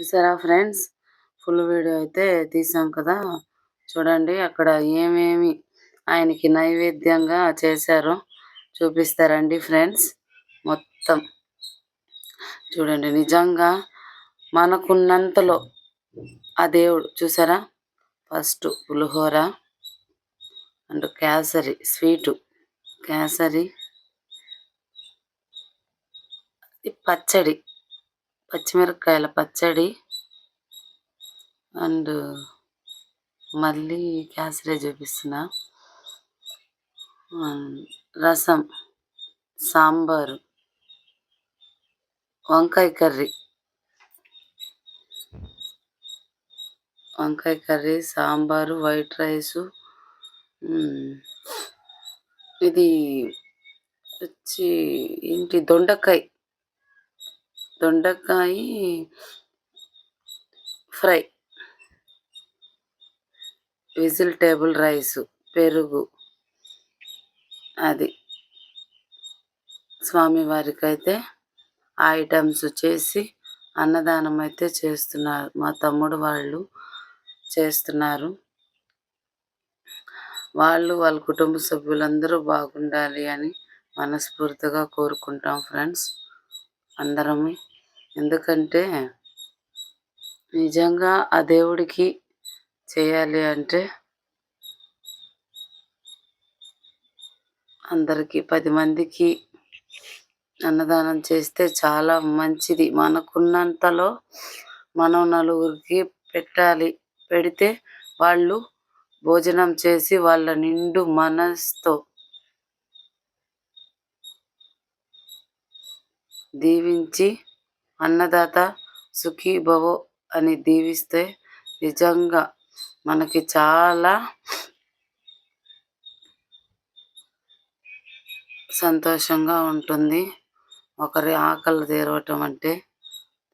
చూసారా friends? Full video అయితే తీసాం కదా? చూడండి అక్కడ ఏమేమి ఆయనకి నైవేద్యంగా చేశారో చూపిస్తారండి ఫ్రెండ్స్ మొత్తం. చూడండి నిజంగా మనకున్నంతలో ఆ దేవుడు చూసారా? First pulihora and kesari sweet. Kesari పచ్చడి. పచ్చిమిరపకాయల పచ్చడి అండ్ మళ్ళీ క్యాసరే చూపిస్తున్నా. రసం సాంబారు వంకాయ కర్రీ. వంకాయ కర్రీ సాంబారు వైట్ రైసు. ఇది వచ్చి ఏంటి దొండకాయ. దొండకాయ ఫ్రై. వెజిటేబుల్ రైసు పెరుగు. అది. స్వామివారికి అయితే ఐటమ్స్ చేసి అన్నదానం అయితే చేస్తున్నారు. మా తమ్ముడు వాళ్ళు చేస్తున్నారు. వాళ్ళు వాళ్ళ కుటుంబ సభ్యులందరూ బాగుండాలి అని మనస్ఫూర్తిగా కోరుకుంటాం ఫ్రెండ్స్. అందరము ఎందుకంటే నిజంగా ఆ దేవుడికి చేయాలి అంటే అందరికీ పది మందికి అన్నదానం చేస్తే చాలా మంచిది. మనకున్నంతలో మనం నలుగురికి పెట్టాలి. పెడితే వాళ్ళు భోజనం చేసి వాళ్ళ నిండు మనస్తో దీవించి అన్నదాత సుఖీ భవో అని దీవిస్తే నిజంగా మనకి చాలా సంతోషంగా ఉంటుంది. ఒకరి ఆకలి తీరవటం అంటే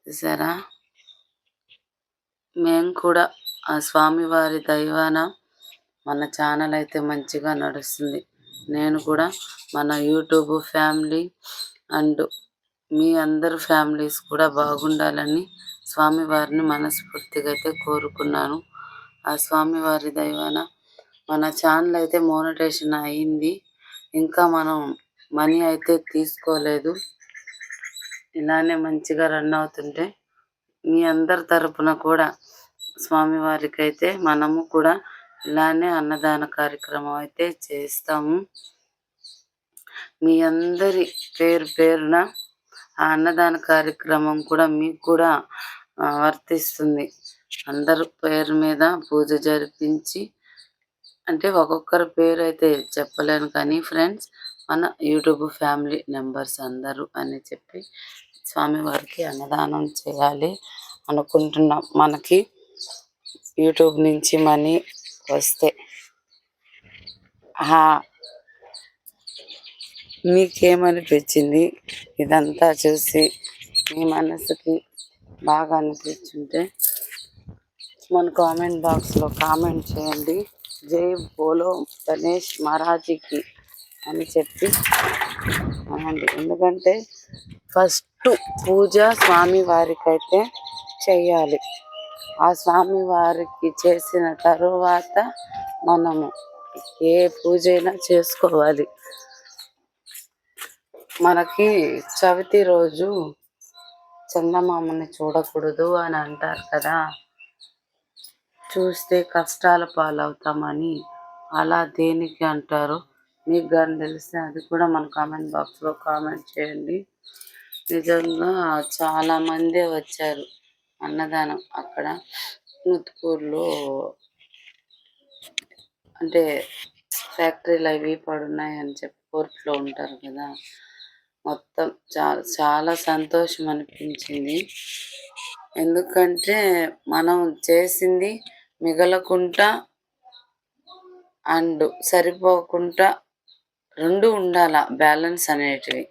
చూసారా? మేము కూడా ఆ స్వామివారి దైవాన మన ఛానల్ అయితే మంచిగా నడుస్తుంది. నేను కూడా మన యూట్యూబ్ ఫ్యామిలీ అండ్ మీ అందరు ఫ్యామిలీస్ కూడా బాగుండాలని స్వామివారిని మనస్ఫూర్తిగా అయితే కోరుకున్నాను. ఆ స్వామివారి దైవాన మన ఛానల్ అయితే మోనటేషన్ అయింది. ఇంకా మనం మనీ అయితే తీసుకోలేదు. ఇలానే మంచిగా రన్ అవుతుంటే మీ అందరి తరపున కూడా స్వామివారికి అయితే మనము కూడా ఇలానే అన్నదాన కార్యక్రమం అయితే చేస్తాము. మీ అందరి పేరు పేరున ఆ అన్నదాన కార్యక్రమం కూడా మీకు కూడా వర్తిస్తుంది. అందరి పేరు మీద పూజ జరిపించి అంటే ఒక్కొక్కరి పేరు అయితే చెప్పలేను కానీ ఫ్రెండ్స్ మన యూట్యూబ్ ఫ్యామిలీ మెంబర్స్ అందరూ అని చెప్పి స్వామివారికి అన్నదానం చేయాలి అనుకుంటున్నాం. మనకి యూట్యూబ్ నుంచి మనీ వస్తే. మీకేమనిపించింది? ఇదంతా చూసి మీ మనసుకి బాగా అనిపించుంటే మన కామెంట్ బాక్స్లో కామెంట్ చేయండి. జై బోలో గణేష్ మహారాజీకి అని చెప్పి అనండి ఎందుకంటే ఫస్ట్ పూజ స్వామి చేయాలి ఆ స్వామి వారికి చేసిన తరువాత మనము ఏ పూజ అయినా చేసుకోవాలి. మనకి చవితి రోజు చందమామని చూడకూడదు అని అంటారు కదా. చూస్తే కష్టాల పాలవుతామని అలా దేనికి అంటారు? మీకు కానీ తెలిస్తే అది కూడా మన కామెంట్ బాక్స్లో కామెంట్ చేయండి. నిజంగా చాలామంది వచ్చారు అన్నదానం అక్కడ. ముత్తుకూరులో అంటే ఫ్యాక్టరీలు అవి పడున్నాయని చెప్పి కోర్టులో ఉంటారు కదా. మొత్తం చాలా చాలా సంతోషం అనిపించింది ఎందుకంటే మనం చేసింది మిగలకుండా అండ్ సరిపోకుండా రెండు ఉండాల బ్యాలెన్స్ అనేటివి.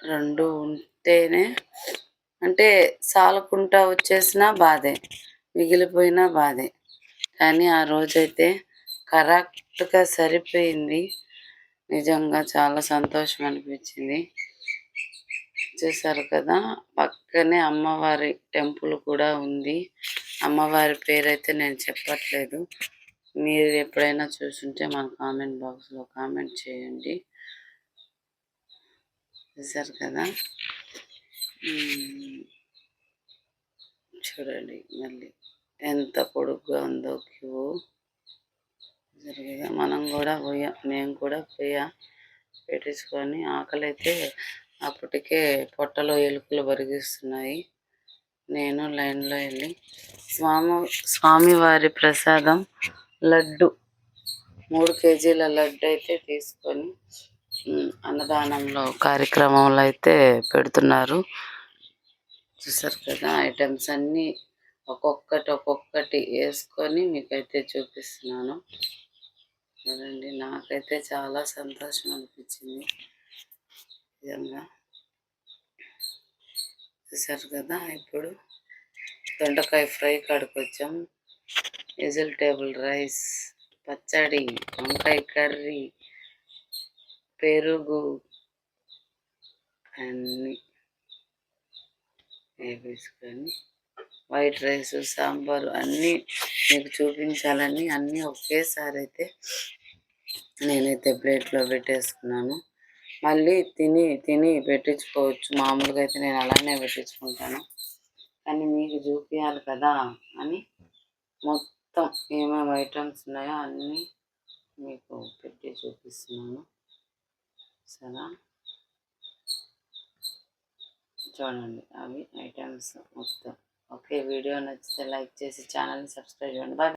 రెండు ఉంటేనే అంటే చాలకుండా వచ్చేసినా బాధే మిగిలిపోయినా బాధే. కానీ ఆ రోజైతే కరెక్ట్గా సరిపోయింది. నిజంగా చాలా సంతోషం అనిపించింది. చూసారు కదా పక్కనే అమ్మవారి టెంపుల్ కూడా ఉంది. అమ్మవారి పేరైతే నేను చెప్పట్లేదు. మీరు ఎప్పుడైనా చూసుంటే మన కామెంట్ బాక్స్లో కామెంట్ చేయండి. చూసారు కదా? చూడండి మళ్ళీ ఎంత పొడుగ్గా ఉందో క్యూ. జరిగేగా మనం కూడా పోయా నేను కూడా పోయా. పెట్టించుకొని ఆకలి అయితే అప్పటికే పొట్టలో ఎలుకలు బరిగిస్తున్నాయి. నేను లైన్లో వెళ్ళి స్వామి స్వామివారి ప్రసాదం లడ్డు మూడు కేజీల లడ్డు అయితే తీసుకొని అన్నదానంలో కార్యక్రమంలో అయితే పెడుతున్నారు. చూసారు కదా ఐటమ్స్ అన్నీ ఒక్కొక్కటి ఒక్కొక్కటి వేసుకొని మీకైతే చూపిస్తున్నాను. చూడండి నాకైతే చాలా సంతోషం అనిపించింది. నిజంగా. చూసారు కదా ఇప్పుడు దొండకాయ ఫ్రై కాడికి వచ్చాం వెజిటేబుల్ రైస్ పచ్చడి వంకాయ కర్రీ పెరుగు అన్నీ. వేసుకొని వైట్ రైస్ సాంబారు అన్నీ మీకు చూపించాలని అన్నీ ఒకేసారి అయితే నేనైతే ప్లేట్లో పెట్టేసుకున్నాను. మళ్ళీ తిని తిని పెట్టించుకోవచ్చు. మామూలుగా అయితే నేను అలానే పెట్టించుకుంటాను. కానీ మీకు చూపించాలి కదా అని మొత్తం ఏమేమి ఐటమ్స్ ఉన్నాయో అన్నీ మీకు పెట్టి చూపిస్తున్నాను. సరే చూడండి అవి ఐటమ్స్ మొత్తం. ఓకే వీడియో నచ్చితే లైక్ చేసి ఛానల్ని సబ్స్క్రైబ్ చేయండి. బాయ్.